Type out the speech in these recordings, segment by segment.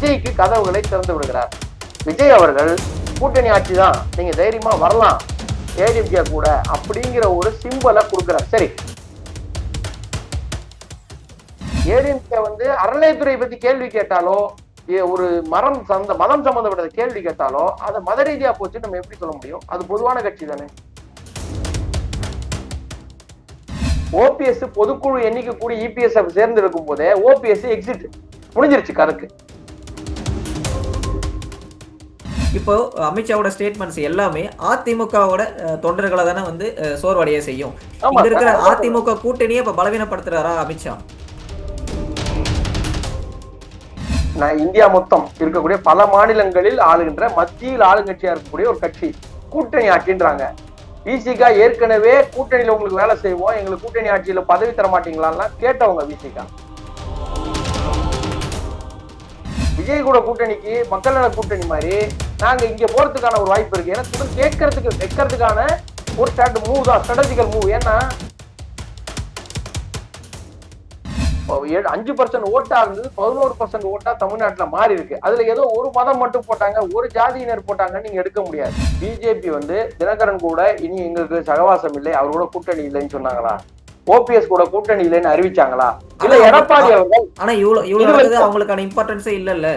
விஜய்க்கு கதவுகளை திறந்து விடுகிறார். விஜய் அவர்கள் கூட்டணி ஆட்சி தான் நீங்க தைரியமா வரலாம். ஏடிஎம்கே கூட அப்படிங்கிற ஒரு சிம்பலை கொடுக்குறார். சரி. ஏடிஎம்கே வந்து அறநிலையத்துறை பத்தி கேள்வி கேட்டாலோ ஏ- ஒரு மரம் சந்த மதம் சம்பந்தப்பட்ட கேள்வி கேட்டாலோ அதை மத ரீதியா போச்சு நம்ம எப்படி சொல்ல முடியும்? அது பொதுவான கட்சி தானே. ஓபிஎஸ் பொதுக்குழு எண்ணிக்கை கூடி இபிஎஸ் சேர்ந்து இருக்கும் போதே ஓபிஎஸ் எக்ஸிட் முடிஞ்சிருச்சு கணக்கு. இப்போ அமித்ஷாவோட ஸ்டேட்மெண்ட்ஸ் எல்லாமே அதிமுகவோட தொண்டர்களை தானே வந்து சோர்வடைய செய்யும். இங்க இருக்கிற. அதிமுக கூட்டணியை இப்ப பலவீனப்படுத்துறாரா அமித்ஷா? நான் இந்தியா மொத்தம் இருக்கக்கூடிய பல மாநிலங்களில் ஆளுகின்ற மத்தியில் ஆளுங்கட்சியா இருக்கக்கூடிய ஒரு கட்சி கூட்டணி ஆட்சின்றாங்க விசிகா ஏற்கனவே கூட்டணியில உங்களுக்கு வேலை செய்வோம் எங்களுக்கு கூட்டணி ஆட்சியில பதவி தர மாட்டீங்களான்னா கேட்டவங்க விசிகா விஜய் கூட கூட்டணிக்கு மக்கள் நல கூட்டணி மாதிரி நாங்க இங்க போறதுக்கான ஒரு வாய்ப்பு இருக்கு. ஏன்னா கூட கேட்கறதுக்கு வைக்கிறதுக்கான ஒரு ஸ்ட்ராட் மூவ் தான் ஸ்ட்ராட்டஜிக்கல் மூவ் ஏன்னா ஏழு- அஞ்சு பர்சன்ட் ஓட்டா இருந்தது பதினோரு பர்சன்ட் ஓட்டா தமிழ்நாட்டுல மாறி இருக்கு. அதுல ஏதோ ஒரு மதம் மட்டும் போட்டாங்க ஒரு ஜாதியினர் போட்டாங்கன்னு நீங்க எடுக்க முடியாது. பிஜேபி வந்து தினகரன் கூட இனி எங்களுக்கு சகவாசம் இல்லை அவரோட கூட்டணி இல்லைன்னு சொன்னாங்களா? ஓபிஎஸ் கூட கூட்டணி இல்லைன்னு அறிவிச்சாங்களா? இல்ல எடப்பாடி அவர்கள்? ஆனா இவ்வளவு இவ்வளவு அவங்களுக்கான இம்பார்ட்டன்ஸே இல்லல்ல.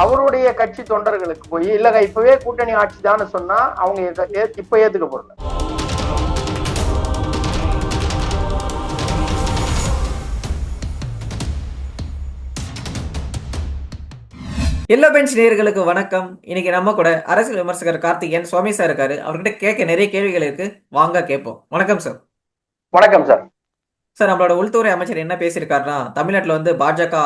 அவருடைய கட்சி தொண்டர்களுக்கு போய் இல்லங்க இப்பவே கூட்டணி ஆட்சி தான் சொன்னா அவங்க இப்ப ஏத்துக்க போறல எல்லா பெஞ்ச் நேர்களுக்கு வணக்கம். இன்னைக்கு நம்ம கூட அரசியல் விமர்சகர் கார்த்திகேயன் சுவாமி சார் இருக்காரு. அவர்கிட்ட கேட்க நிறைய கேள்விகள் இருக்கு. வாங்க கேட்போம். வணக்கம் சார் வணக்கம் சார் சார் நம்மளோட உள்துறை அமைச்சர் என்ன பேசியிருக்காருன்னா தமிழ்நாட்டில் வந்து பாஜக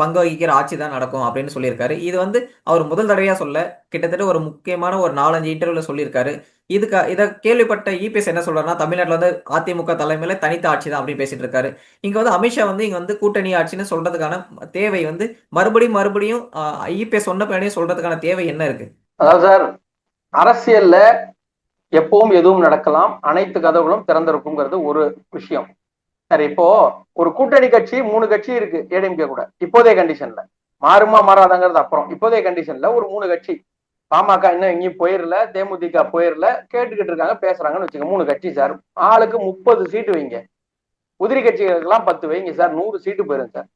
பங்கு வகிக்கிற ஆட்சி தான் நடக்கும் அப்படின்னு சொல்லியிருக்காரு. இது வந்து அவர் முதல் தடவையாக சொல்ல கிட்டத்தட்ட ஒரு முக்கியமான ஒரு நாலஞ்சு இன்டர்வியூல சொல்லியிருக்காரு. இதுக்கு இதை கேள்விப்பட்ட இபிஎஸ் என்ன சொல்றாருன்னா தமிழ்நாட்டில் வந்து அதிமுக தலைமையில தனித்த ஆட்சி தான் அப்படின்னு பேசிட்டு இருக்காரு இங்க வந்து அமித்ஷா வந்து இங்க வந்து கூட்டணி ஆட்சின்னு சொல்றதுக்கான தேவை வந்து மறுபடியும் மறுபடியும் இபிஎஸ் சொன்ன பின்னாடியே சொல்றதுக்கான தேவை என்ன இருக்கு? அதாவது சார் அரசியல்ல எப்பவும் எதுவும் நடக்கலாம் அனைத்து கதவுகளும் திறந்திருக்குங்கிறது ஒரு விஷயம். சார் இப்போ ஒரு கூட்டணி கட்சி மூணு கட்சி இருக்கு ஏடிஎம்கே கூட. இப்போதைய கண்டிஷன்ல மாறுமா மாறாதாங்கிறது அப்புறம். இப்போதைய கண்டிஷன்ல ஒரு மூணு கட்சி. பாமக இன்னும் எங்கேயும் போயிடல தேமுதிக போயிடல கேட்டுக்கிட்டு இருக்காங்க பேசுறாங்கன்னு வச்சுங்க மூணு கட்சி சார். ஆளுக்கு முப்பது சீட்டு வைங்க. உதிரி கட்சிகளுக்கெல்லாம் பத்து வைங்க சார். நூறு சீட்டு போயிரும் சார்.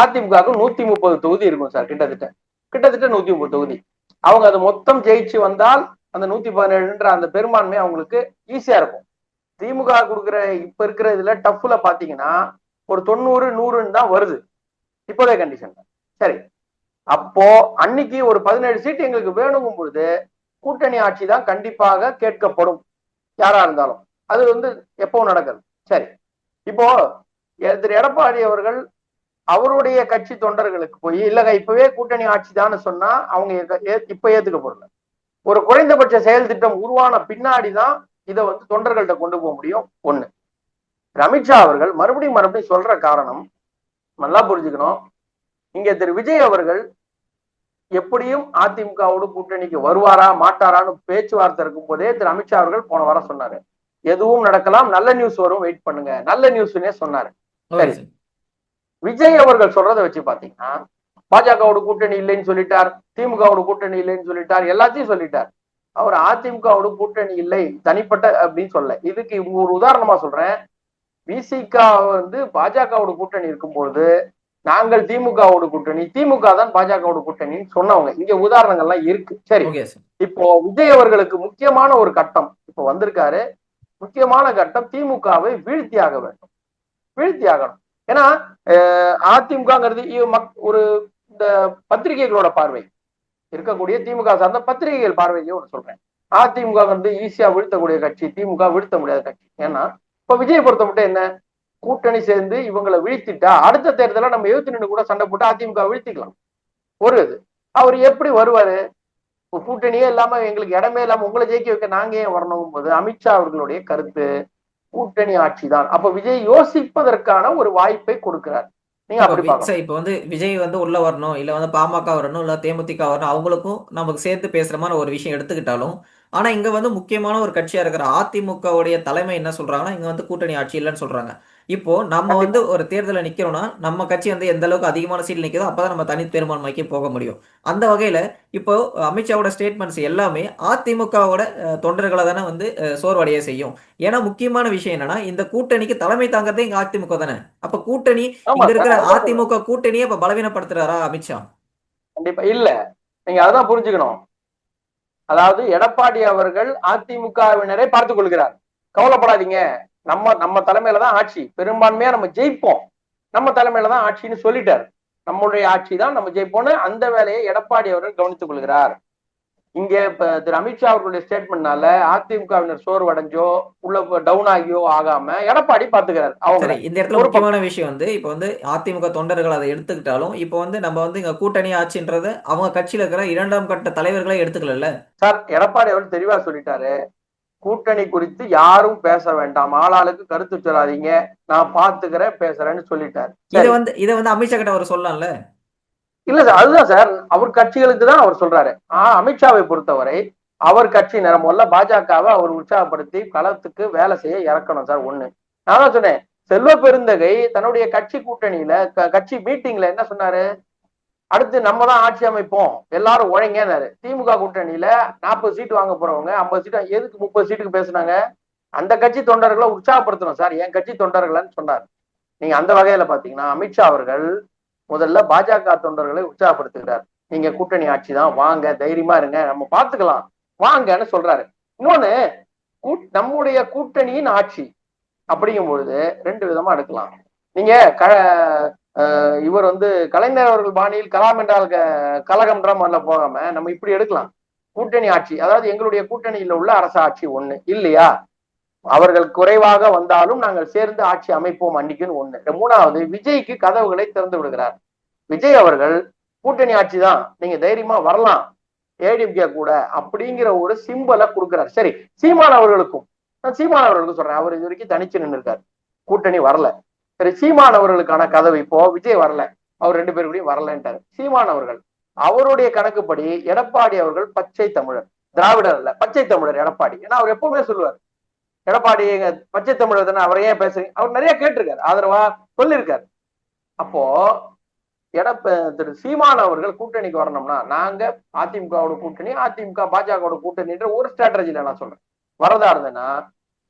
அதிமுகவுக்கு நூத்தி முப்பது தொகுதி இருக்கும் சார் கிட்டத்தட்ட. கிட்டத்தட்ட நூத்தி முப்பது தொகுதி. அவங்க அது மொத்தம் ஜெயிச்சு வந்தால் அந்த நூத்தி பதினேழுன்ற அந்த பெரும்பான்மை அவங்களுக்கு ஈஸியா இருக்கும். திமுக கொடுக்குற இப்ப இருக்கிற இதுல டஃப்ல பாத்தீங்கன்னா ஒரு தொண்ணூறு நூறுன்னு தான் வருது. இப்போதைய கண்டிஷன்ல சரி. அப்போ அன்னைக்கு ஒரு பதினேழு சீட் எங்களுக்கு வேணுங்கும் பொழுது கூட்டணி ஆட்சி தான் கண்டிப்பாக கேட்கப்படும். யாரா இருந்தாலும். அது வந்து எப்பவும் நடக்குது. சரி. இப்போ திரு எடப்பாடி அவர்கள் அவருடைய கட்சி தொண்டர்களுக்கு போய் இல்லங்க இப்பவே கூட்டணி ஆட்சி தான் சொன்னா அவங்க இப்ப ஏத்துக்க போறல ஒரு குறைந்தபட்ச செயல் திட்டம் உருவான பின்னாடி தான் இதை வந்து தொண்டர்கள்ட்ட கொண்டு போக முடியும். ஒண்ணு. அமித்ஷா அவர்கள் மறுபடியும் மறுபடியும் சொல்ற காரணம் நல்லா புரிஞ்சுக்கணும். இங்க திரு விஜய் அவர்கள் எப்படியும் அதிமுகவோடு கூட்டணிக்கு வருவாரா மாட்டாரான்னு பேச்சுவார்த்தை இருக்கும் போதே திரு அமித்ஷா அவர்கள் போன வாரம் சொன்னாரு. எதுவும் நடக்கலாம் நல்ல நியூஸ் வரும் வெயிட் பண்ணுங்க. நல்ல நியூஸ்னே சொன்னாரு. சரி. விஜய் அவர்கள் சொல்றதை வச்சு பாத்தீங்கன்னா பாஜகவோட கூட்டணி இல்லைன்னு சொல்லிட்டார் திமுகவோட கூட்டணி இல்லைன்னு சொல்லிட்டார் எல்லாத்தையும் சொல்லிட்டார். அவர் அதிமுகவோட கூட்டணி இல்லை தனிப்பட்ட அப்படின்னு சொல்ல இதுக்கு ஒரு உதாரணமா சொல்றேன். விசிக வந்து பாஜகவோட கூட்டணி இருக்கும்பொழுது நாங்கள் திமுகவோட கூட்டணி திமுக தான் பாஜகவோட கூட்டணின்னு சொன்னவங்க. இங்க உதாரணங்கள்லாம் இருக்கு. சரி. இப்போ விஜய் அவர்களுக்கு முக்கியமான ஒரு கட்டம் இப்போ வந்திருக்காரு. முக்கியமான கட்டம் திமுகவை வீழ்த்தியாக வேண்டும். வீழ்த்தியாகணும் ஏன்னா அதிமுகங்கிறது ஒரு இந்த பத்திரிகைகளோட பார்வை. இருக்கக்கூடிய திமுக சார்ந்த பத்திரிகைகள் பார்வையை ஒன்று சொல்றேன். அதிமுக வந்து ஈஸியா வீழ்த்தக்கூடிய கட்சி திமுக வீழ்த்த முடியாத கட்சி. ஏன்னா இப்ப விஜய் பொறுத்த மட்டும் என்ன? கூட்டணி சேர்ந்து இவங்களை வீழ்த்திட்டா அடுத்த தேர்தல நம்ம எழுத்து நின்று கூட சண்டை போட்டு அதிமுக வீழ்த்திக்கலாம். ஒரு இது. அவர் எப்படி வருவாரு? கூட்டணியே இல்லாம எங்களுக்கு இடமே இல்லாம உங்களை ஜெயிக்க வைக்க நாங்க ஏன் வரணும் போது அமித்ஷா அவர்களுடைய கருத்து கூட்டணி ஆட்சி தான் அப்ப விஜய் யோசிப்பதற்கான ஒரு வாய்ப்பை கொடுக்கிறார். இப்போ வந்து விஜய் வந்து உள்ள வரணும் இல்ல வந்து பாமக வரணும் இல்ல தேமுதிக வரணும் அவங்களுக்கும் நமக்கு சேர்த்து பேசுற மாதிரி ஒரு விஷயம் எடுத்துக்கிட்டாலும் ஆனா இங்க வந்து முக்கியமான ஒரு கட்சியா இருக்கிற அதிமுகவுடைய தலைமை என்ன சொல்றாங்கன்னா இங்க வந்து கூட்டணி ஆட்சி இல்லைன்னு சொல்றாங்க. இப்போ நம்ம வந்து ஒரு தேர்தலில் நிக்கிறோம்னா நம்ம கட்சி வந்து எந்த அளவுக்கு அதிகமான சீட் நிற்குதோ அப்பதான் நம்ம தனி பெரும்பான்மைக்கு போக முடியும். அந்த வகையில இப்போ அமித்ஷாவோட ஸ்டேட்மெண்ட்ஸ் எல்லாமே அதிமுகவோட தொண்டர்களை தானே வந்து சோர்வடைய செய்யும். ஏன்னா முக்கியமான விஷயம் என்னன்னா இந்த கூட்டணிக்கு தலைமை தாங்கறதே இங்க அதிமுக தானே. அப்ப கூட்டணி இங்க இருக்கிற அதிமுக கூட்டணியை இப்ப பலவீனப்படுத்துறாரா அமித்ஷா? கண்டிப்பா. இல்ல. நீங்க அதான் புரிஞ்சுக்கணும். அதாவது எடப்பாடி அவர்கள் அதிமுகவினரை பார்த்துக் கொள்கிறார். கவலைப்படாதீங்க. நம்ம நம்ம தலைமையில தான் ஆட்சி. பெரும்பான்மையா நம்ம ஜெயிப்போம். நம்ம தலைமையில தான் ஆட்சின்னு சொல்லிட்டார். நம்மளுடைய ஆட்சி தான் நம்ம ஜெயிப்போம்னு அந்த வேலையை எடப்பாடி அவர்கள் கவனித்துக் கொள்கிறார். இங்க இப்ப திரு அமித்ஷா அவர்களுடைய ஸ்டேட்மெண்ட்னால அதிமுகவினர் சோர்வடைஞ்சோ உள்ள டவுன் ஆகியோ ஆகாம எடப்பாடி பாத்துக்கிறார் அவங்க இந்த இடத்துல ஒரு முக்கியமான விஷயம் வந்து இப்போ வந்து அதிமுக தொண்டர்கள் அதை எடுத்துக்கிட்டாலும் இப்போ வந்து நம்ம வந்து இங்க கூட்டணி ஆட்சின்றத அவங்க கட்சியில இருக்கிற இரண்டாம் கட்ட தலைவர்களே எடுத்துக்கல சார் எடப்பாடி அவர்கள் தெளிவா சொல்லிட்டாரு. கூட்டணி குறித்து யாரும் பேச வேண்டாம். ஆளாளுக்கு கருத்து சொல்லாதீங்க. நான் பாத்துக்கிறேன் பேசுறேன்னு சொல்லிட்டாரு. இதை. வந்து இதை வந்து அமித்ஷா கிட்ட அவர் சொல்லலாம்ல? இல்ல சார் அதுதான் சார். அவர் கட்சிகளுக்கு தான் அவர் சொல்றாரு. ஆஹ் அமித்ஷாவை பொறுத்தவரை அவர் கட்சி முதல்ல பாஜகவை அவர் உற்சாகப்படுத்தி களத்துக்கு வேலை செய்ய இறக்கணும் சார் ஒண்ணு. நான் தான் சொன்னேன் செல்வ பெருந்தகை தன்னுடைய கட்சி கூட்டணியில க- கட்சி மீட்டிங்ல என்ன சொன்னாரு? அடுத்து நம்ம தான் ஆட்சி அமைப்போம் எல்லாரும் உழைங்கன்னாரு. திமுக கூட்டணியில நாற்பது சீட்டு வாங்க போறவங்க ஐம்பது சீட்டு எதுக்கு முப்பது சீட்டுக்கு பேசுனாங்க? அந்த கட்சி தொண்டர்களை உற்சாகப்படுத்தணும் சார் என் கட்சி தொண்டர்கள்னு சொன்னார். நீங்க அந்த வகையில பாத்தீங்கன்னா அமித்ஷா அவர்கள் முதல்ல பாஜக தொண்டர்களை உற்சாகப்படுத்துகிறார். நீங்க கூட்டணி ஆட்சி தான் வாங்க தைரியமா இருங்க நம்ம பாத்துக்கலாம் வாங்கன்னு சொல்றாரு. இன்னொன்னு நம்முடைய கூட்டணியின் ஆட்சி அப்படிங்கும் பொழுது ரெண்டு விதமா எடுக்கலாம். நீங்க க இவர் வந்து கலைஞர் அவர்கள் பாணியில் கலாம் என்றால் க- கலகம்ன்ற மாதிரில போகாம நம்ம இப்படி எடுக்கலாம். கூட்டணி ஆட்சி அதாவது எங்களுடைய கூட்டணியில உள்ள அரசு ஆட்சி ஒண்ணு இல்லையா? அவர்கள் குறைவாக வந்தாலும் நாங்கள் சேர்ந்து ஆட்சி அமைப்போம் அன்னைக்குன்னு ஒண்ணு. மூணாவது விஜய்க்கு கதவுகளை திறந்து விடுகிறார். விஜய் அவர்கள் கூட்டணி ஆட்சி தான் நீங்க தைரியமா வரலாம் ஏடிஎம்கே கூட அப்படிங்கிற ஒரு சிம்பலை கொடுக்கிறார். சரி சீமான் அவர்களுக்கும் நான் சீமான் அவர்களுக்கும் சொல்றேன். அவர் இது வரைக்கும் தனிச்சு நின்று இருக்காரு கூட்டணி வரல. சரி சீமான் அவர்களுக்கான கதவு இப்போ விஜய் வரல. அவர் ரெண்டு பேரும் கூடயும் வரலன்ட்டாரு. சீமான் அவர்கள் அவருடைய கணக்குப்படி எடப்பாடி அவர்கள் பச்சை தமிழர் திராவிடர் அல்ல பச்சை தமிழர் எடப்பாடி. ஏன்னா அவர் எப்பவுமே சொல்லுவார் எடப்பாடி பச்சை தமிழர் தானே அவர் ஏன் பேசுறீங்க. அவர் நிறைய கேட்டிருக்காரு ஆதரவா சொல்லியிருக்காரு. அப்போ எடப்ப திரு சீமான் அவர்கள் கூட்டணிக்கு வரணும்னா நாங்க அதிமுகவோட கூட்டணி அதிமுக பாஜகவோட கூட்டணின்ற ஒரு ஸ்ட்ராட்டஜில நான் சொல்றேன். வரதா இருந்தேன்னா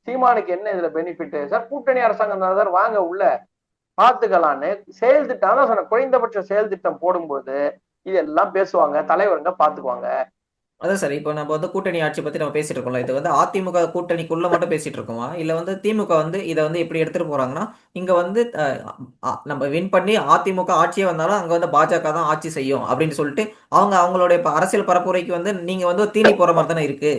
சீமானுக்கு என்ன இதுல பெனிஃபிட் சார் கூட்டணி அரசாங்கம் தான் சார் வாங்க உள்ள பாத்துக்கலான்னு செயல் திட்டம் தான் சொன்னேன் குறைந்தபட்ச செயல் திட்டம் போடும்போது இதெல்லாம் பேசுவாங்க தலைவருங்க பாத்துக்குவாங்க அதான் சார் இப்போ நம்ம வந்து கூட்டணி ஆட்சி பத்தி நம்ம பேசிட்டு இருக்கோம்ல. இது வந்து அதிமுக கூட்டணிக்குள்ள மட்டும் பேசிட்டு இருக்கோமா? இல்ல வந்து திமுக வந்து இதை வந்து எப்படி எடுத்துட்டு போறாங்கன்னா இங்க வந்து அஹ், நம்ம வின் பண்ணி அதிமுக ஆட்சியே வந்தாலும் அங்க வந்து பாஜக தான் ஆட்சி செய்யும் அப்படின்னு சொல்லிட்டு அவங்க அவங்களுடைய அரசியல் பரப்புரைக்கு வந்து நீங்க வந்து தீனி போற மாதிரி தானே இருக்கு?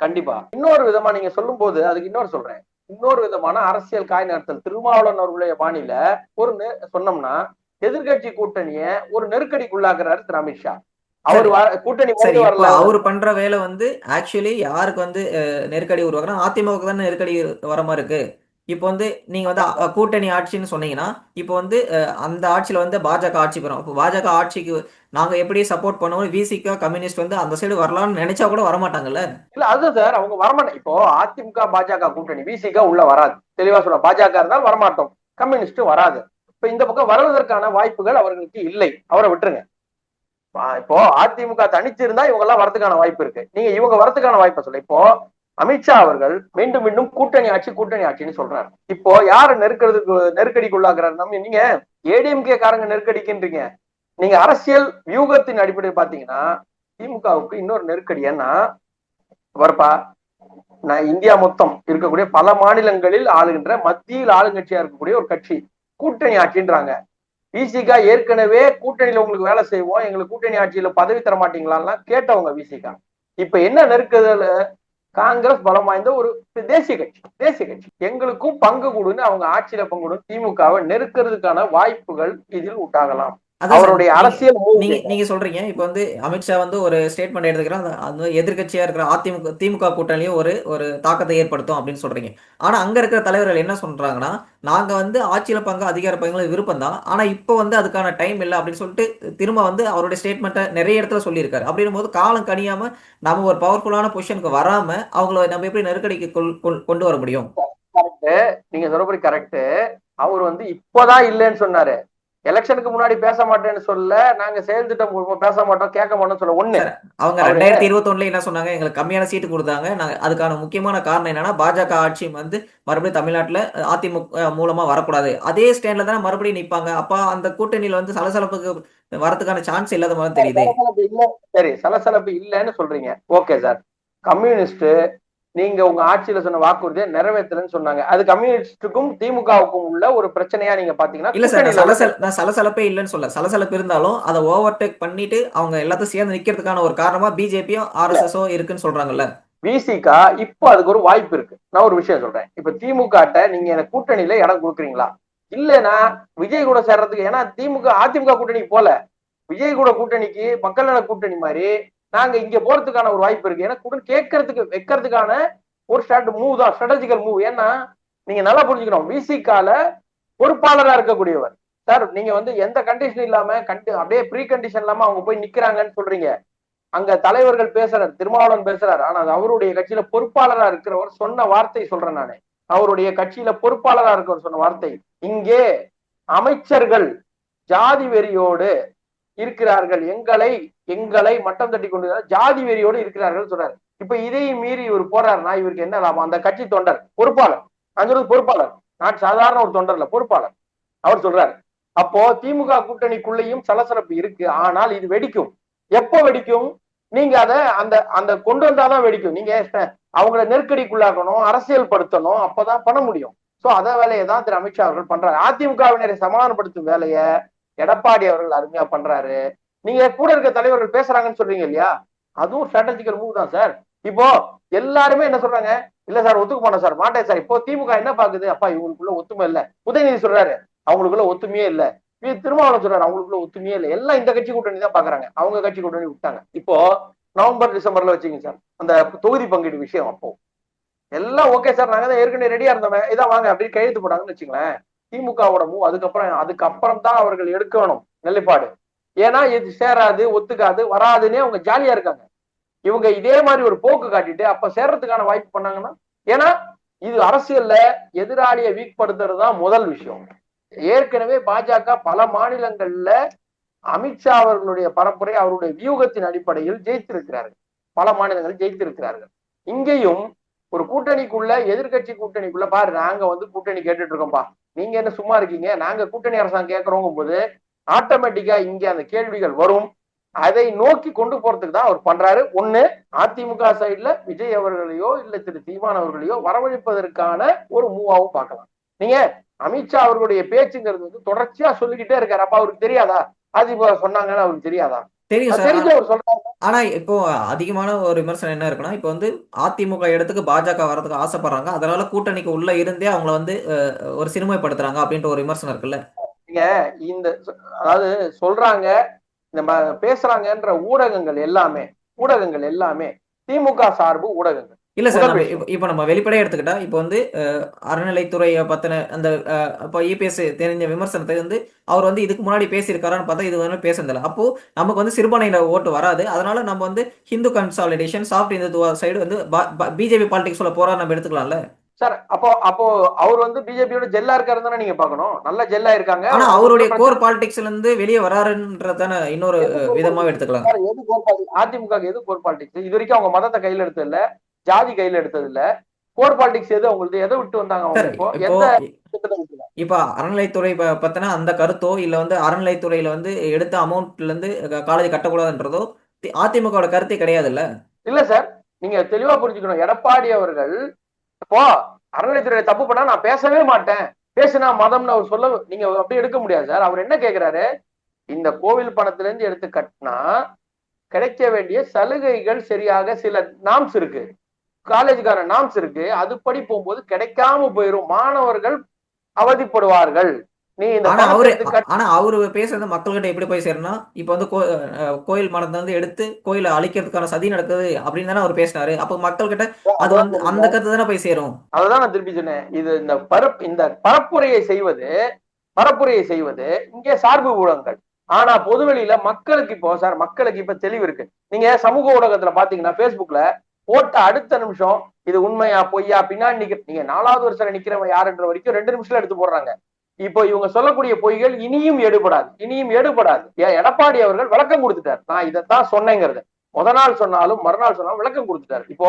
கண்டிப்பா. இன்னொரு விதமா நீங்க சொல்லும் போது அதுக்கு இன்னொரு சொல்றேன். இன்னொரு விதமான அரசியல் காய் நடத்தல் திருமாவளவன் அவர்களுடைய பாணியில ஒரு நெ- சொன்னோம்னா எதிர்கட்சி கூட்டணிய ஒரு நெருக்கடிக்குள்ளாக்குறாரு திரு அமித்ஷா. அவர் கூட்டணி சரி இப்போ அவர் பண்ற வேலை வந்து ஆக்சுவலி யாருக்கு வந்து நெருக்கடி உருவாக்குறா அதிமுக தான் நெருக்கடி வர மாதிரி இருக்கு. இப்போ வந்து நீங்க வந்து கூட்டணி ஆட்சின்னு சொன்னீங்கன்னா இப்போ வந்து அந்த ஆட்சியில வந்து பாஜக ஆட்சி பெறும். இப்போ பாஜக ஆட்சிக்கு நாங்க எப்படி சப்போர்ட் பண்ணுவோம் விசிகா கம்யூனிஸ்ட் வந்து அந்த சைடு வரலாம்னு நினைச்சா கூட வரமாட்டாங்கல்ல இல்ல அதுதான் சார் அவங்க வரமாட்டேன். இப்போ அதிமுக பாஜக கூட்டணி விசிக உள்ள வராது. தெளிவா சொல்ல பாஜக இருந்தால் வரமாட்டோம். கம்யூனிஸ்டும் வராது. இப்ப இந்த பக்கம் வருவதற்கான வாய்ப்புகள் அவர்களுக்கு இல்லை. அவரை விட்டுருங்க. இப்போ அதிமுக தனிச்சு இருந்தா இவங்க எல்லாம் வரதுக்கான வாய்ப்பு இருக்கு. நீங்க இவங்க வரதுக்கான வாய்ப்பை சொல்ல. இப்போ அமித்ஷா அவர்கள் மீண்டும் மீண்டும் கூட்டணி ஆட்சி கூட்டணி ஆட்சின்னு சொல்றாரு. இப்போ யார நெருக்கிறதுக்கு நெருக்கடிக்குள்ளாக்குறாரு? நம்ம நீங்க ஏடிஎம்கே காரங்க நெருக்கடிக்குன்றீங்க. நீங்க அரசியல் வியூகத்தின் அடிப்படையில் பாத்தீங்கன்னா திமுகவுக்கு இன்னொரு நெருக்கடி ஏன்னா வரப்பா நான் இந்தியா மொத்தம் இருக்கக்கூடிய பல மாநிலங்களில் ஆளுகின்ற மத்தியில் ஆளுங்கட்சியா இருக்கக்கூடிய ஒரு கட்சி கூட்டணி ஆட்சின்றாங்க. விசிகா ஏற்கனவே கூட்டணியில உங்களுக்கு வேலை செய்வோம். எங்களுக்கு கூட்டணி ஆட்சியில பதவி தர மாட்டீங்களான்லாம் கேட்டவங்க விசிகா இப்ப என்ன நெருக்குதல்? காங்கிரஸ் பலம் வாய்ந்த ஒரு தேசிய கட்சி தேசிய கட்சி. எங்களுக்கும் பங்கு கொடுன்னு அவங்க ஆட்சியில பங்கு கொடுன்னு திமுகவை நெருக்கிறதுக்கான வாய்ப்புகள் இதில் உண்டாகலாம். அவருடைய அரசியல் நீங்க நீங்க சொல்றீங்க. இப்போ வந்து அமித்ஷா வந்து ஒரு ஸ்டேட்மெண்ட் எடுத்துக்கிறார். அது- எதிர்க்கட்சியா இருக்கிற அதிமுக திமுக கூட்டணியும் ஒரு ஒரு தாக்கத்தை ஏற்படுத்தும் அப்படின்னு சொல்றீங்க. ஆனா அங்க இருக்கிற தலைவர்கள் என்ன சொல்றாங்கன்னா நாங்க வந்து ஆட்சியில பங்கு அதிகார பங்குல விருப்பம் தான். ஆனா இப்போ வந்து அதுக்கான டைம் இல்லை அப்படின்னு சொல்லிட்டு திரும்ப வந்து அவருடைய ஸ்டேட்மெண்ட்டை நிறைய இடத்துல சொல்லியிருக்காரு. அப்படின்னும் போது காலம் கணியாம நம்ம ஒரு பவர்ஃபுல்லான பொசிஷனுக்கு வராம அவங்கள நம்ம எப்படி நெருக்கடிக்கு கொண்டு வர முடியும்? நீங்க சொல்றபடி கரெக்ட் அவர் வந்து இப்போதான் இல்லைன்னு சொன்னாரு. எலெக்ஷனுக்கு முன்னாடி பேச மாட்டேன்னு சொல்ல நாங்க செயல் திட்டம் பேச மாட்டோம் கேட்க மாட்டோம் சொல்ல ஒண்ணு. அவங்க ரெண்டாயிரத்தி இருபத்தொன்னுல என்ன சொன்னாங்க? எங்களுக்கு கம்மியான சீட்டு கொடுத்தாங்க. நாங்க அதுக்கான முக்கியமான காரணம் என்னன்னா பாஜக ஆட்சி வந்து மறுபடியும் தமிழ்நாட்டுல அதிமுக மூலமா வரக்கூடாது. அதே ஸ்டாண்ட்ல தானே மறுபடியும் நிப்பாங்க. அப்ப அந்த கூட்டணியில வந்து சலசலப்புக்கு வரதுக்கான சான்ஸ் இல்லாத மாதிரி தெரியுது. சரி சலசலப்பு இல்லைன்னு சொல்றீங்க. Okay sir. கம்யூனிஸ்ட் நீங்க உங்க ஆட்சியில சொன்ன வாக்குறுதியை நிறைவேற்றலன்னு சொன்னாங்க. அது கம்யூனிஸ்டுக்கும் திமுகவுக்கும் உள்ள ஒரு பிரச்சனையா நீங்க பாத்தீங்கன்னா இல்ல சார் நான் கூட்டணியில சலசல நான் சலசலப்பே இல்லைன்னு சொல்ல சலசலப்பு இருந்தாலும் அதை ஓவர்டேக் பண்ணிட்டு அவங்க எல்லாத்தையும் சேர்ந்து நிக்கிறதுக்கான ஒரு காரணமா பிஜேபியும் ஆர்எஸ்எஸோ இருக்குன்னு சொல்றாங்கல்ல. விசிகா இப்போ அதுக்கு ஒரு வாய்ப்பு இருக்கு. நான் ஒரு விஷயம் சொல்றேன். இப்ப திமுக நீங்க எனக்கு கூட்டணியில இடம் கொடுக்குறீங்களா? இல்லைன்னா விஜய் கூட சேர்றதுக்கு ஏன்னா திமுக அதிமுக கூட்டணிக்கு போல. விஜய் கூட கூட்டணிக்கு மக்கள் நல கூட்டணி மாதிரி நாங்க இங்க போறதுக்கான ஒரு வாய்ப்பு இருக்கு. ஏன்னா கூட கேட்கறதுக்கு வைக்கிறதுக்கான ஒரு ஸ்ட்ராட் மூவ் தான் ஸ்ட்ராட்டஜிக்கல் மூவ் ஏன்னா நீங்க நல்லா புரிஞ்சுக்கணும். விசிகால பொறுப்பாளரா இருக்கக்கூடியவர். சார் நீங்க வந்து எந்த கண்டிஷன் இல்லாம கண்டி அப்படியே ப்ரீ கண்டிஷன் இல்லாம அவங்க போய் நிக்கிறாங்கன்னு சொல்றீங்க. அங்க தலைவர்கள் பேசுறாரு திருமாவளவன் பேசுறாரு. ஆனா அது அவருடைய கட்சியில பொறுப்பாளரா இருக்கிறவர் சொன்ன வார்த்தை சொல்றேன் நானு. அவருடைய கட்சியில பொறுப்பாளரா இருக்கிறவர் சொன்ன வார்த்தை. இங்கே அமைச்சர்கள் ஜாதி வெறியோடு இருக்கிறார்கள். எங்களை எங்களை மட்டம் தட்டி கொண்டு ஜாதி வெறியோடு இருக்கிறார்கள் சொல்றாரு. இப்ப இதையும் மீறி இவர் போறாருன்னா இவருக்கு என்ன லாபம்? அந்த கட்சி தொண்டர் பொறுப்பாளர். நான் சொல்றது பொறுப்பாளர். நான் சாதாரண ஒரு தொண்டர்ல பொறுப்பாளர். அவர் சொல்றாரு. அப்போ திமுக கூட்டணிக்குள்ளேயும் சலசலப்பு இருக்கு. ஆனால் இது வெடிக்கும். எப்போ வெடிக்கும்? நீங்க அதை அந்த அந்த கொண்டு வந்தாதான் வெடிக்கும். நீங்க அவங்கள நெருக்கடிக்குள்ளாக்கணும் அரசியல் படுத்தணும் அப்பதான் பண்ண முடியும். சோ அத வேலையை தான் திரு அமித்ஷா அவர்கள் பண்றாரு. அதிமுகவினரை சமாதானப்படுத்தும் வேலையை எடப்பாடி அவர்கள் அருமையா பண்றாரு. நீங்க கூட இருக்க தலைவர்கள் பேசுறாங்கன்னு சொல்றீங்க இல்லையா? அதுவும் ஸ்ட்ராட்டஜிக்கல் மூவ் தான் சார். இப்போ எல்லாருமே என்ன சொல்றாங்க? இல்ல சார் ஒத்துக்க மாட்டோம் சார். மாட்டேன் சார். இப்போ திமுக என்ன பாக்குது? அப்பா இவங்களுக்குள்ள ஒத்துமை இல்ல. உதயநிதி சொல்றாரு அவங்களுக்குள்ள ஒத்துமையே இல்ல. வி- திருமாவளவன் சொல்றாரு அவங்களுக்குள்ள ஒத்துமையே இல்ல. எல்லாம் இந்த கட்சி கூட்டணி தான் பாக்குறாங்க. அவங்க கட்சி கூட்டணி விட்டாங்க. இப்போ நவம்பர் டிசம்பர்ல வச்சுங்க சார். அந்த தொகுதி பங்கீடு விஷயம் அப்போ. எல்லாம் ஓகே சார். நாங்க தான் ஏற்கனவே ரெடியா இருந்தோமே. இதான் வாங்க அப்படின்னு கையெழுத்து போட்டாங்கன்னு வச்சுங்களேன் திமுகவோட மூவ் அதுக்கப்புறம் அதுக்கப்புறம் தான் அவர்கள் எடுக்கணும் நிலைப்பாடு. ஏன்னா இது சேராது ஒத்துக்காது வராதுன்னே அவங்க ஜாலியா இருக்காங்க. இவங்க இதே மாதிரி ஒரு போக்கு காட்டிட்டு அப்ப சேர்றதுக்கான வாய்ப்பு பண்ணாங்கன்னா ஏன்னா இது அரசியல்ல எதிராளியை வீக்படுத்துறது தான் முதல் விஷயம். ஏற்கனவே பாஜக பல மாநிலங்கள்ல அமித்ஷா அவர்களுடைய பரப்புரை அவருடைய வியூகத்தின் அடிப்படையில் ஜெயித்திருக்கிறார்கள். பல மாநிலங்கள் ஜெயித்திருக்கிறார்கள். இங்கேயும் ஒரு கூட்டணிக்குள்ள எதிர்கட்சி கூட்டணிக்குள்ள பாரு நாங்க வந்து கூட்டணி கேட்டுட்டு இருக்கோம்பா நீங்க என்ன சும்மா இருக்கீங்க? நாங்க கூட்டணி அரசாங்கம் கேட்கறோங்கும் போது ஆட்டோமேட்டிக்கா இங்க அந்த கேள்விகள் வரும். அதை நோக்கி கொண்டு போறதுக்கு தான் அவர் பண்றாரு. ஒண்ணு அதிமுக சைடுல விஜய் அவர்களையோ இல்ல திரு சீமான் அவர்களையோ வரவழைப்பதற்கான ஒரு மூவாவும் பார்க்கலாம். நீங்க அமித்ஷா அவர்களுடைய பேச்சுங்கிறது வந்து தொடர்ச்சியா சொல்லிக்கிட்டே இருக்காரு. அப்ப அவருக்கு தெரியாதா? அதிமுக சொன்னாங்கன்னு அவருக்கு தெரியாதா? தெரியும் சார். ஆனா இப்போ அதிகமான ஒரு விமர்சனம் என்ன இருக்குன்னா இப்போ வந்து அதிமுக இடத்துக்கு பாஜக வரதுக்கு ஆசைப்படுறாங்க. அதனால கூட்டணிக்கு உள்ள இருந்தே அவங்கள வந்து ஒரு சிறுமைப்படுத்துறாங்க அப்படின்ற ஒரு விமர்சனம் இருக்குல்ல? நீங்க இந்த அதாவது சொல்றாங்க இந்த ம- பேசுறாங்கன்ற ஊடகங்கள் எல்லாமே ஊடகங்கள் எல்லாமே திமுக சார்பு ஊடகங்கள். இல்ல சார். இப்போ நம்ம வெளிப்படையா எடுத்துக்கிட்டா இப்போ வந்து அறநிலைத்துறையை பத்தின அந்த இப்போ இபிஎஸ் தெரிஞ்ச விமர்சனத்தை வந்து அவர் வந்து இதுக்கு முன்னாடி பேசியிருக்காரான்னு பார்த்தா இது வந்து பேசுனதில்ல. அப்போ நமக்கு வந்து சிறுபான்மையின ஓட்டு வராது. அதனால நம்ம வந்து Hindu consolidation soft Hindutva side வந்து பிஜேபி பாலிடிக்ஸ் சொல்ல போறா நம்ம எடுத்துக்கலாம்ல? சார் அப்போ அப்போ அவர் வந்து பிஜேபியோட ஜெல்லா இருக்காரு தானே நீங்க பாக்கணும் நல்ல ஜெல்லா இருக்காங்க. ஆனா அவருடைய கோர் பாலிடிக்ஸ்ல இருந்து வெளியே வராருன்றதான இன்னொரு அஹ், விதமாவே எடுத்துக்கலாம். சார், எது கோர் அதிமுக எது கோர் பாலிடிக்ஸ் இது வரைக்கும் அவங்க மதத்தை கையில எடுத்தது இல்ல ஜாதி கையில எடுத்தது இல்ல கோர் பாலிடிக்ஸ் எது? அவங்களுக்கு எதை விட்டு வந்தாங்க அவங்க இப்போ? எந்த அறநிலைத்துறை பத்தின அந்த கருத்தோ இல்ல வந்து அறநிலைத்துறையில வந்து எடுத்த அமௌண்ட்ல இருந்து காலேஜ் கட்டக்கூடாதுன்றதோ அதிமுகவோட கருத்தே கிடையாதுல்ல? இல்ல சார் நீங்க தெளிவா புரிஞ்சுக்கணும். எடப்பாடி அவர்கள் இப்போ அறநிலைத்துறை தப்பு பண்ணா நான் பேசவே மாட்டேன். பேசினா மதம்னு அவர் சொல்ல நீங்க அப்படி எடுக்க முடியாது சார். அவர் என்ன கேக்குறாரு? இந்த கோவில் பணத்துல இருந்து எடுத்து கட்டினா கிடைக்க வேண்டிய சலுகைகள் சரியாக சில நாம்ஸ் இருக்கு. காலேஜுக்கான நாம்ஸ் இருக்கு. அதுபடி போகும்போது கிடைக்காம போயிரும். மாணவர்கள் அவதிப்படுவார்கள். நீ இந்த அவரு ஆனா அவரு பேசுறது மக்கள்கிட்ட எப்படி போய் சேரணும் இப்ப வந்து கோயில் மனத்தை வந்து எடுத்து கோயிலை அழிக்கிறதுக்கான சதி நடக்குது அப்படின்னு தானே அவர் பேசினாரு. அப்ப மக்கள்கிட்ட அது வந்து அந்த கருத்து தானே போய் சேரும். அதுதான் நான் திருப்பி சொன்னேன். இது இந்த பரப் இந்த பரப்புரையை செய்வது பரப்புரையை செய்வது இங்கே சார்பு ஊடகங்கள். ஆனா பொதுவெளியில மக்களுக்கு இப்போ சார் மக்களுக்கு இப்ப தெளிவு இருக்கு. நீங்க சமூக ஊடகத்துல பாத்தீங்கன்னா Facebookல போட்ட அடுத்த நிமிஷம் இது உண்மையா பொய்யா பின்னாடி நிக்க நீங்க நாலாவது வருஷம் நிக்கிறவன் யாருன்ற வரைக்கும் ரெண்டு நிமிஷத்துல எடுத்து போடுறாங்க. இப்போ இவங்க சொல்லக்கூடிய பொய்கள் இனியும் எடுபடாது இனியும் எடுபடாது. எடப்பாடி அவர்கள் விளக்கம் கொடுத்துட்டார். நான் இதைத்தான் சொன்னேங்கிறது. முத நாள் சொன்னாலும் மறுநாள் சொன்னாலும் விளக்கம் கொடுத்துட்டாரு. இப்போ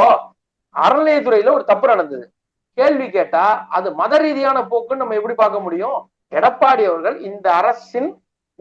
அறநிலையத்துறையில ஒரு தப்பு நடந்தது. கேள்வி கேட்டா அது மத ரீதியான போக்குன்னு நம்ம எப்படி பார்க்க முடியும்? எடப்பாடி அவர்கள் இந்த அரசின்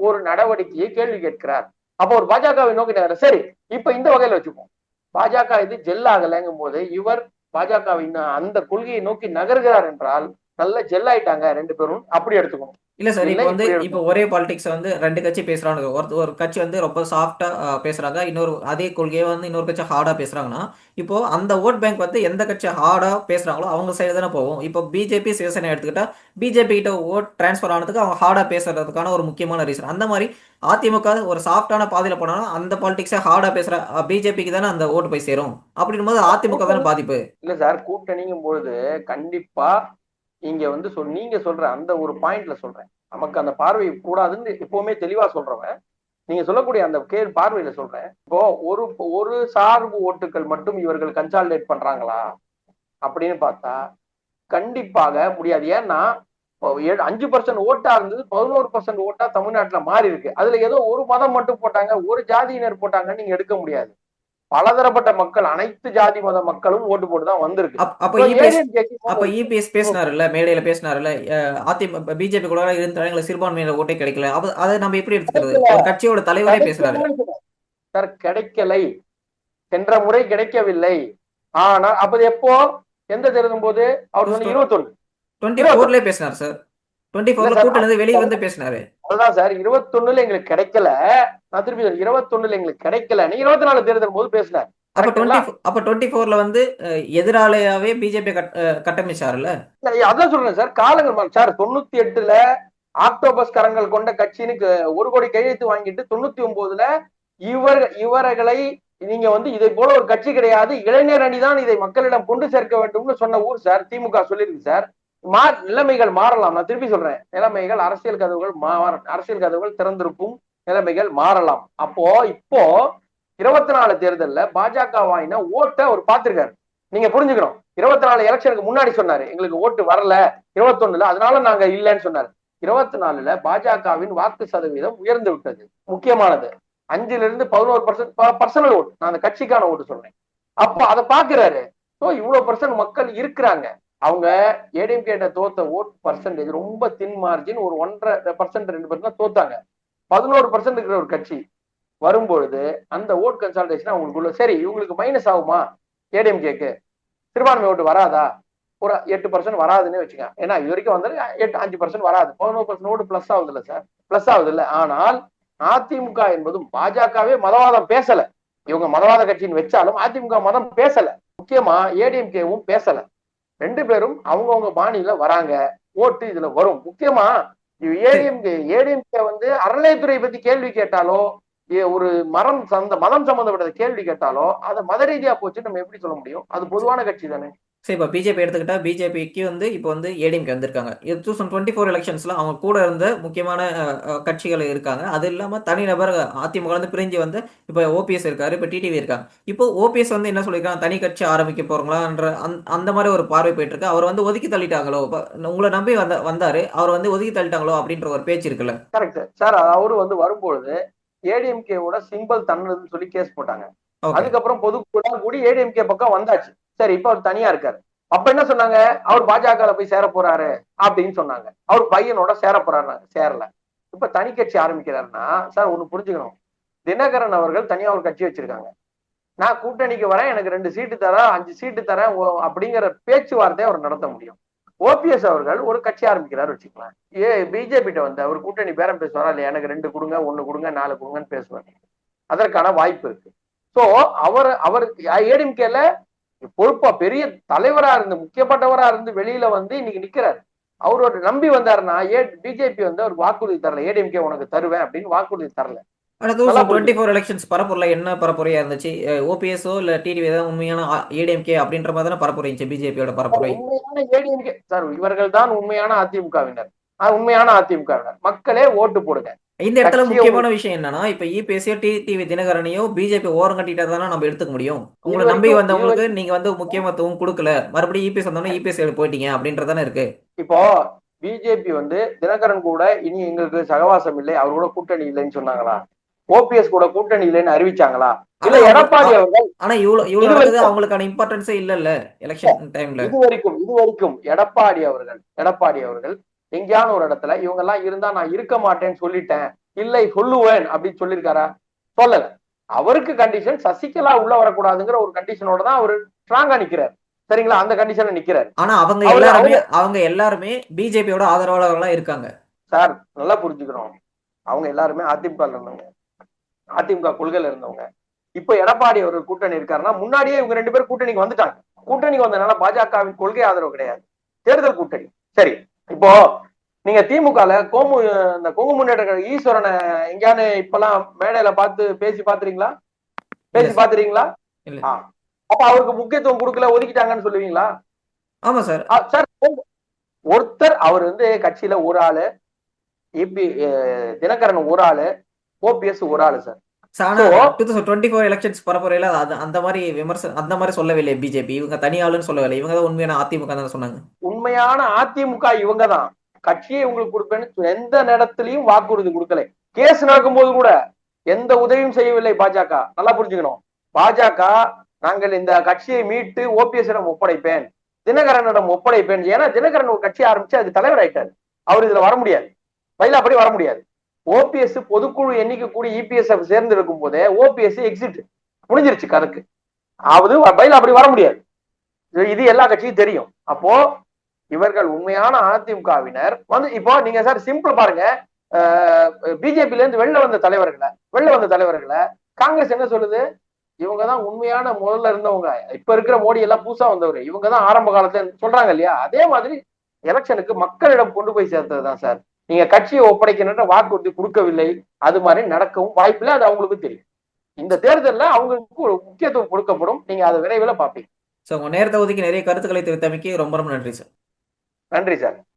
ஒரு நடவடிக்கையை கேள்வி கேட்கிறார். அப்போ ஒரு பாஜகவை நோக்கி சரி இப்ப இந்த வகையில வச்சுப்போம். பாஜக இது ஜெல் ஆகலைங்கும் போது இவர் பாஜகவின் அந்த கொள்கையை நோக்கி நகர்கிறார் என்றால் நல்ல ஜெல் ஆயிட்டாங்க ரெண்டு பேரும் அப்படி எடுத்துக்கணும். இல்ல சார் இப்போ வந்து இப்போ ஒரே பாலிடிக்ஸ் வந்து ரெண்டு கட்சி பேசுறாங்க ஒரு ஒரு கட்சி வந்து ரொம்ப சாஃப்டா பேசுறாங்க. இன்னொரு அதே கொள்கையை வந்து இன்னொரு கட்சி ஹார்டா பேசுறாங்கன்னா இப்போ அந்த ஓட் பேங்க் வந்து எந்த கட்சி ஹார்டா பேசுறாங்களோ அவங்க சைடு தானே போகும். இப்போ பிஜேபி சிவசேனா எடுத்துக்கிட்டா பிஜேபி கிட்ட ஓட் டிரான்ஸ்ஃபர் ஆனதுக்கு அவங்க ஹார்டா பேசுறதுக்கான ஒரு முக்கியமான ரீசன் அந்த மாதிரி அதிமுக ஒரு சாஃப்டான பாதையில போனாலும் அந்த பாலிடிக்ஸை ஹார்டா பேசுற பிஜேபிக்கு தானே அந்த ஓட்டு போய் சேரும். அப்படின்னும் போது அதிமுக தானே பாதிப்பு. இல்ல சார் கூட்டணிங்கும் பொழுது கண்டிப்பா இங்க வந்து சொல் நீங்க சொல்ற அந்த ஒரு பாயிண்ட்ல சொல்றேன். நமக்கு அந்த பார்வை கூடாதுன்னு எப்பவுமே தெளிவா சொல்றவன் நீங்க சொல்லக்கூடிய அந்த கே பார்வையில சொல்றேன். இப்போ ஒரு ஒரு சார்பு ஓட்டுகள் மட்டும் இவர்கள் கன்சாலிடேட் பண்றாங்களா? அப்படின்னு பார்த்தா கண்டிப்பாக முடியாது. ஏன்னா அஞ்சு பர்சன்ட் ஓட்டா இருந்தது பதினோரு பர்சன்ட் ஓட்டா தமிழ்நாட்டுல மாறி இருக்கு. அதுல ஏதோ ஒரு மதம் மட்டும் போட்டாங்க ஒரு ஜாதியினர் போட்டாங்கன்னு நீங்க எடுக்க முடியாது. பலதரப்பட்ட மக்கள் அனைத்து ஜாதி மத மக்களும் ஓட்டு போட்டு தான் வந்திருக்கு. அப்- அப்ப இபிஎஸ் பேசினாருல்ல மேடையில பேசினாருல்ல அதிமுக பிஜேபி கூட இருந்த எங்களுக்கு சிறுபான்மையினர் ஓட்டே கிடைக்கல. அதை நம்ம எப்படி எடுத்துக்கிறது? கட்சியோட தலைவரே பேசுறாரு. சார் கிடைக்கலை. சென்ற முறை கிடைக்கவில்லை. ஆனா அப்ப எப்போ? எந்த தேர்தலும் போது? அவர் வந்து இருபத்தொன்னு. டுவெண்ட்டி ஃபோர்லயே பேசினார் சார். டுவெண்ட்டி ஃபோர்ல இருந்து வெளியே வந்து பேசினாரு. அதுதான் சார். இருபத்தொன்னுல எங்களுக்கு கிடைக்கல. நான் திருப்பி இருபத்தொன்னுல எங்களுக்கு கிடைக்கல. இருபத்தி நாலு தேர்தல் போது பேசினார். அப்ப? டுவெண்ட்டி அப்ப டுவெண்ட்டி ஃபோர்ல வந்து எதிராளியாவே பிஜேபி கட்டமைச்சாருல்ல? அதான் சொல்றேன் சார். காலங்கள் சார் தொண்ணூத்தி எட்டுல ஆக்டோபஸ் கரங்கள் கொண்ட கட்சின்னு ஒரு கோடி கையெழுத்து வாங்கிட்டு தொண்ணூத்தி ஒன்பதுல இவர் இவர்களை நீங்க வந்து இதை போல ஒரு கட்சி கிடையாது. இளைஞர் அணிதான் இதை மக்களிடம் கொண்டு சேர்க்க வேண்டும்னு சொன்ன ஊர் சார். திமுக சொல்லியிருக்கு சார். மா நிலைமைகள் மாறலாம். நான் திருப்பி சொல்றேன். நிலைமைகள் அரசியல் கதவுகள் மாற அரசியல் கதவுகள் திறந்திருக்கும் நிலைமைகள் மாறலாம். அப்போ இப்போ இருபத்தி நாலு தேர்தல்ல பாஜக வாங்கின ஓட்டை அவர் பார்த்திருக்காரு. நீங்க புரிஞ்சுக்கணும். இருபத்தி நாலு எலெக்ஷனுக்கு முன்னாடி சொன்னாரு. எங்களுக்கு ஓட்டு வரல. இருபத்தொன்னுல அதனால நாங்க இல்லைன்னு சொன்னாரு. இருபத்தி நாலுல பாஜகவின் வாக்கு சதவீதம் உயர்ந்து விட்டது. முக்கியமானது. அஞ்சுல இருந்து பதினோரு பர்சன்ட் பர்சனல் ஓட்டு. நான் அந்த கட்சிக்கான ஓட்டு சொல்றேன். அப்ப அதை பாக்குறாரு ஸோ இவ்வளவு பர்சன்ட் மக்கள் இருக்கிறாங்க. அவங்க ஏடிஎம் தோத்த ஓட் பர்சன்டேஜ் ரொம்ப தின் மார்ஜின் ஒரு ஒன்றரை பர்சன்ட் ரெண்டு பர்சன்ட் தோத்தாங்க. பதினோரு பர்சன்ட் இருக்கிற ஒரு கட்சி வரும்பொழுது அந்த ஓட் கன்சால்டேஷன் அவங்களுக்குள்ள சரி இவங்களுக்கு மைனஸ் ஆகுமா ஏடிஎம்கேக்கு சிறுபான்மை ஓட்டு வராதா? ஒரு எட்டு பர்சன்ட் வராதுன்னு வச்சுக்க ஏன்னா இது வரைக்கும் வந்து எட்டு அஞ்சு பர்சன்ட் வராது. பதினோரு பர்சன்ட் ஓட்டு பிளஸ் ஆகுது இல்லை சார். பிளஸ் ஆகுது இல்லை. ஆனால் அதிமுக என்பதும் பாஜகவே மதவாதம் பேசல. இவங்க மதவாத கட்சின்னு வச்சாலும் அதிமுக மதம் பேசல. முக்கியமா ஏடிஎம்கேவும் பேசல. ரெண்டு பேரும் அவங்கவுங்க பாணியில வராங்க. ஓட்டு இதுல வரும். முக்கியமா ஏடிஎம்கே ஏடிஎம்கே வந்து அறநிலையத்துறை பத்தி கேள்வி கேட்டாலோ ஏ- ஒரு மரம் சந்த மதம் சம்பந்தப்பட்ட கேள்வி கேட்டாலோ அதை மத ரீதியா போச்சு நம்ம எப்படி சொல்ல முடியும்? அது பொதுவான கட்சி தானே. சரி இப்போ பிஜேபி எடுத்துக்கிட்டா பிஜேபிக்கு வந்து இப்போ வந்து ஏடிஎம்கே வந்திருக்காங்க. டூ தௌசண்ட் டுவெண்ட்டி ஃபோர் எலெக்ஷன்ஸ்ல அவங்க கூட இருந்த முக்கியமான கட்சிகள் இருக்காங்க. அது இல்லாம தனிநபர் அதிமுக வந்து பிரிஞ்சு வந்து இப்போ ஓபிஎஸ் இருக்காரு இப்போ டிடிவி இருக்காங்க. இப்போ ஓபிஎஸ் வந்து என்ன சொல்லியிருக்காங்க தனி கட்சி ஆரம்பிக்க போறோங்களான்ற அந்த அந்த மாதிரி ஒரு பார்வை போயிட்டு இருக்கு அவர் வந்து ஒதுக்கி தள்ளிட்டாங்களோ? உங்களை நம்பி வந்த வந்தாரு. அவர் வந்து ஒதுக்கி தள்ளிட்டாங்களோ? அப்படின்ற ஒரு பேச்சு இருக்குல்ல. கரெக்ட் சார் அவரு வந்து வரும்பொழுது ஏடிஎம்கேவோட சிம்பிள் தன்னதுன்னு சொல்லி கேஸ் போட்டாங்க. அதுக்கப்புறம் பொதுக்குழு கூடி ஏடிஎம்கே பக்கம் வந்தாச்சு. சரி இப்ப அவர் தனியா இருக்காரு. அப்ப என்ன சொன்னாங்க? அவர் பாஜக போய் சேர போறாரு அப்படின்னு சொன்னாங்க. அவர் பையனோட சேர போறாரு சேரல. இப்ப தனி கட்சி ஆரம்பிக்கிறாருன்னா சார் ஒண்ணு புரிஞ்சுக்கணும். தினகரன் அவர்கள் தனியா ஒரு கட்சி வச்சிருக்காங்க. நான் கூட்டணிக்கு வரேன் எனக்கு ரெண்டு சீட்டு தரேன் அஞ்சு சீட்டு தரேன் ஓ- அப்படிங்கிற பேச்சுவார்த்தையை அவர் நடத்த முடியும். ஓபிஎஸ் அவர்கள் ஒரு கட்சி ஆரம்பிக்கிறாரு வச்சுக்கலாம் ஏ பிஜேபி வந்து அவர் கூட்டணி பேரம் பேசுவாரா இல்லையா? எனக்கு ரெண்டு கொடுங்க ஒண்ணு கொடுங்க நாலு கொடுங்கன்னு பேசுவார். அதற்கான வாய்ப்பு இருக்கு. சோ அவர் அவர் ஏடிஎம்கேல பொறுப்பா பெரிய தலைவரா இருந்து முக்கியப்பட்டவரா இருந்து வெளியில வந்து இன்னைக்கு நிக்கிறாரு. அவரோட நம்பி வந்தாருன்னா ஏ பிஜேபி வந்து அவருக்கு வாக்குறுதி தரல. ஏடிஎம்கே உனக்கு தருவேன் அப்படின்னு வாக்குறுதி தரல. டுவெண்ட்டி ஃபோர் எலெக்ஷன்ஸ் பரப்புரைல என்ன பரப்புரையா இருந்துச்சு? ஓபிஎஸ்ஓ இல்ல டிடிவி தான் உண்மையான ஏடிஎம்கே அப்படின்ற மாதிரி தானே பரப்புரை இருந்துச்சு பிஜேபியோட பரப்புரை? உண்மையான ஏடிஎம்கே சார் இவர்கள் தான் உண்மையான அதிமுகவினர் உண்மையான அதிமுகவினர் மக்களே ஓட்டு போடுங்க. இந்த இடத்துல முக்கியமான விஷயம் என்னன்னா இப்ப இபிஎஸ்சியோ டிடிவி தினகரனையோ பிஜேபி ஓரம் கட்டிட்டா தானே நம்ம எடுத்துக்க முடியும். உங்களை நம்பி வந்தவங்களுக்கு நீங்க வந்து முக்கியத்துவம் கொடுக்கல. மறுபடியும் இபிஎஸ் வந்தோடனே இபிஎஸ் போயிட்டீங்க அப்படின்றதானே இருக்கு. இப்போ பிஜேபி வந்து தினகரன் கூட இனி எங்களுக்கு சகவாசம் இல்லை அவர் கூட கூட்டணி இல்லைன்னு சொன்னாங்களா? ஓபிஎஸ் கூட கூட்டணி இல்லைன்னு அறிவிச்சாங்களா? இல்ல எடப்பாடி அவர்கள் ஆனா இவ்வளவு இவ்வளவு அவங்களுக்கான இம்பார்ட்டன்ஸே இல்லல்ல எலெக்ஷன் டைம்ல இது வரைக்கும் இது வரைக்கும் எடப்பாடி அவர்கள் எடப்பாடி அவர்கள் எங்கேயான ஒரு இடத்துல இவங்க எல்லாம் இருந்தா நான் இருக்க மாட்டேன்னு சொல்லிட்டேன். இல்லை சொல்லுவேன் அப்படின்னு சொல்லியிருக்காரா? சொல்லல. அவருக்கு கண்டிஷன் சசிகலா உள்ள வரக்கூடாதுங்கிற ஒரு கண்டிஷனோட தான் அவர் ஸ்ட்ராங்கா நிக்கிறார். சரிங்களா? அந்த கண்டிஷன்ல நிக்கிறார். ஆனா அவங்க அவரு- எல்லாருமே அவங்க எல்லாருமே பிஜேபியோட ஆதரவாளர்களா இருக்காங்க. சார் நல்லா புரிஞ்சுக்கணும் அவங்க எல்லாருமே அதிமுக இருந்தவங்க. அதிமுக கொள்கையில இருந்தவங்க. இப்ப எடப்பாடி அவர்கள் கூட்டணி இருக்காருன்னா முன்னாடியே இவங்க ரெண்டு பேரும் கூட்டணிக்கு வந்துட்டாங்க. கூட்டணிக்கு வந்ததுனால பாஜகவின் கொள்கை ஆதரவு கிடையாது. தேர்தல் கூட்டணி. சரி. இப்போ நீங்க திமுகல கோமு இந்த கொங்கு முன்னேற்ற கழக ஈஸ்வரனை எங்கேயானு இப்பெல்லாம் மேடையில பார்த்து பேசி பாத்துறீங்களா பேசி. பாத்துறீங்களா. அப்ப அவருக்கு முக்கியத்துவம் கொடுக்கல ஒதுக்கிட்டாங்கன்னு சொல்லுவீங்களா? ஆமா சார். சார் ஒருத்தர் அவர் வந்து கட்சியில ஒரு ஆளு இப்படி தினகரன் ஒரு ஆளு ஓபிஎஸ் ஒரு ஆளு சார். எலெக்ஷன்ஸ் பரப்புரையில அது அந்த மாதிரி விமர்சனம் அந்த மாதிரி சொல்லவில்லை பிஜேபி இவங்க தனியாளுன்னு சொல்லவில்லை. இவங்க தான் உண்மையான அதிமுக தான் சொன்னாங்க. உண்மையான அதிமுக இவங்க தான். கட்சியை உங்களுக்கு கொடுப்பேன்னு எந்த நேரத்திலையும் வாக்குறுதி கொடுக்கல. கேஸ் நடக்கும்போது கூட எந்த உதவியும் செய்யவில்லை பாஜக. நல்லா புரிஞ்சுக்கணும். பாஜக நாங்கள் இந்த கட்சியை மீட்டு ஓபிஎஸ்ஸிடம் ஒப்படைப்பேன். தினகரனிடம் ஒப்படைப்பேன். ஏன்னா தினகரன் ஒரு கட்சி ஆரம்பிச்சு அது தலைவர் ஆயிட்டாரு. அவர் இதுல வர முடியாது. பயில வர முடியாது. ஓபிஎஸ் பொதுக்குழு எண்ணிக்கை கூடி இபிஎஸ் சேர்ந்து இருக்கும் போதே ஓபிஎஸ் எக்ஸிட் முடிஞ்சிருச்சு கணக்கு. அவது பயில அப்படி வர முடியாது. இது- இது எல்லா கட்சியும் தெரியும். அப்போ இவர்கள் உண்மையான அதிமுகவினர். வந்து இப்போ நீங்க சார் சிம்பிள் பாருங்க. பிஜேபில இருந்து வெளில வந்த தலைவர்களை வெளில வந்த தலைவர்களை காங்கிரஸ் என்ன சொல்லுது? இவங்க தான் உண்மையான முதல்ல இருந்தவங்க. இப்ப இருக்கிற மோடி எல்லாம் புதுசா வந்தவர். இவங்க தான் ஆரம்ப காலத்துல சொல்றாங்க இல்லையா? அதே மாதிரி எலெக்ஷனுக்கு மக்களிடம் கொண்டு போய் சேர்த்தது தான் சார். நீங்க கட்சியை ஒப்படைக்கணுன்ற வாக்குறுதி கொடுக்கவில்லை. அது மாதிரி நடக்கவும் வாய்ப்பில்லை. அது அவங்களுக்கு தெரியும். இந்த தேர்தல்ல அவங்களுக்கு ஒரு முக்கியத்துவம் கொடுக்கப்படும். நீங்க அதை விரைவில் பார்ப்பீங்க. ஸோ உங்க நேரத்தை ஒதுக்கி நிறைய கருத்துக்களை தெரிவித்தமைக்கு ரொம்ப ரொம்ப நன்றி சார். நன்றி சார்.